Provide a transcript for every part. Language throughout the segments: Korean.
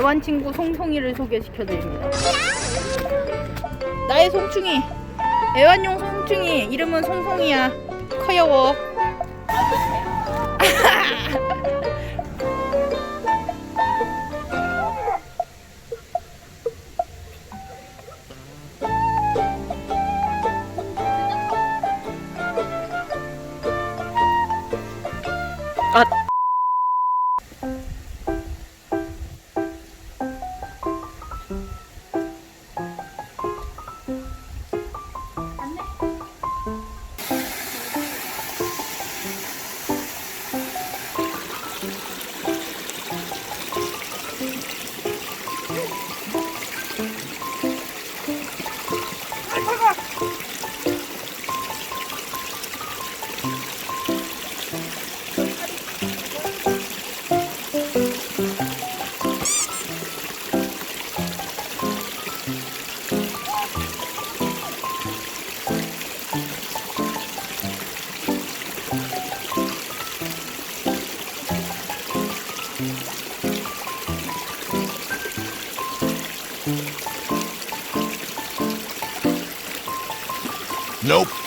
애완친구 송송이를 소개시켜드립니다. 나의 송충이. 애완용 송충이. 이름은 송송이야. 커여워. 아. Nope.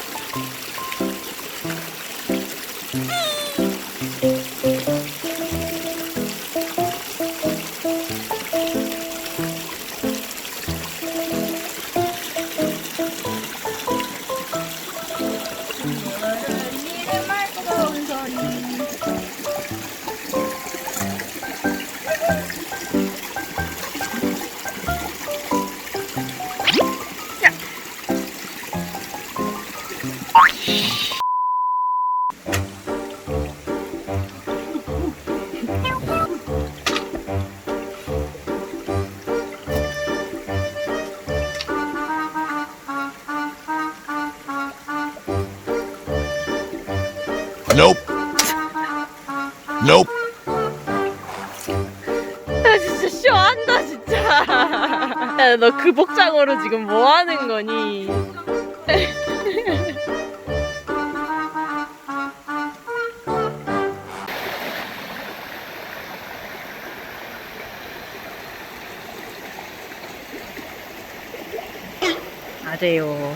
Nope. Nope. 나 진짜 쇼한다 진짜. 야, 너 그 복장으로 지금 뭐 하는 거니? 맞아요.